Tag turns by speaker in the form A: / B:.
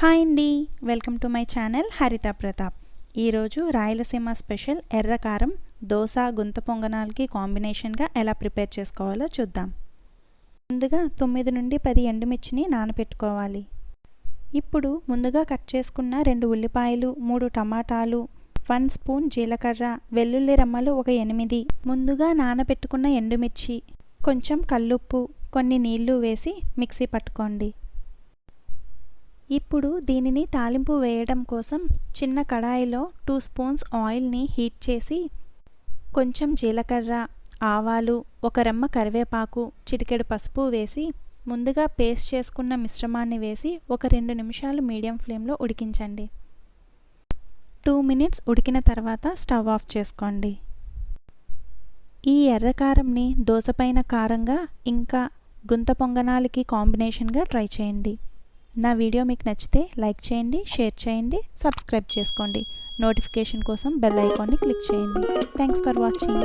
A: Hi అండి. Welcome to my channel Haritha Pratap. ఈరోజు Rayalaseema special ఎర్ర కారం దోశ గుంత పొంగనాలకి కాంబినేషన్గా ఎలా ప్రిపేర్ చేసుకోవాలో చూద్దాం. ముందుగా తొమ్మిది నుండి పది ఎండుమిర్చిని నానబెట్టుకోవాలి ఇప్పుడు ముందుగా కట్ చేసుకున్న రెండు ఉల్లిపాయలు మూడు టమాటాలు వన్ స్పూన్ జీలకర్ర వెల్లుల్లి రెమ్మలు ఒక ఎనిమిది. ముందుగా నానబెట్టుకున్న ఎండుమిర్చి కొంచెం కల్లుప్పు కొన్ని నీళ్ళు వేసి మిక్సీ పట్టుకోండి. ఇప్పుడు దీనిని తాలింపు వేయడం కోసం చిన్న కడాయిలో టూ స్పూన్స్ ఆయిల్ని హీట్ చేసి కొంచెం జీలకర్ర ఆవాలు ఒక రెమ్మ కరివేపాకు చిటికెడు పసుపు వేసి ముందుగా పేస్ట్ చేసుకున్న మిశ్రమాన్ని వేసి ఒక రెండు నిమిషాలు మీడియం ఫ్లేమ్లో ఉడికించండి. టూ మినిట్స్ ఉడికిన తర్వాత స్టవ్ ఆఫ్ చేసుకోండి. ఈ ఎర్రకారంని దోసపైన కారంగా ఇంకా గుంత పొంగనాలకి కాంబినేషన్గా ట్రై చేయండి. నా వీడియో మీకు నచ్చితే లైక్ చేయండి షేర్ చేయండి సబ్స్క్రైబ్ చేసుకోండి. నోటిఫికేషన్ కోసం బెల్ ఐకాన్ని క్లిక్ చేయండి. Thanks for watching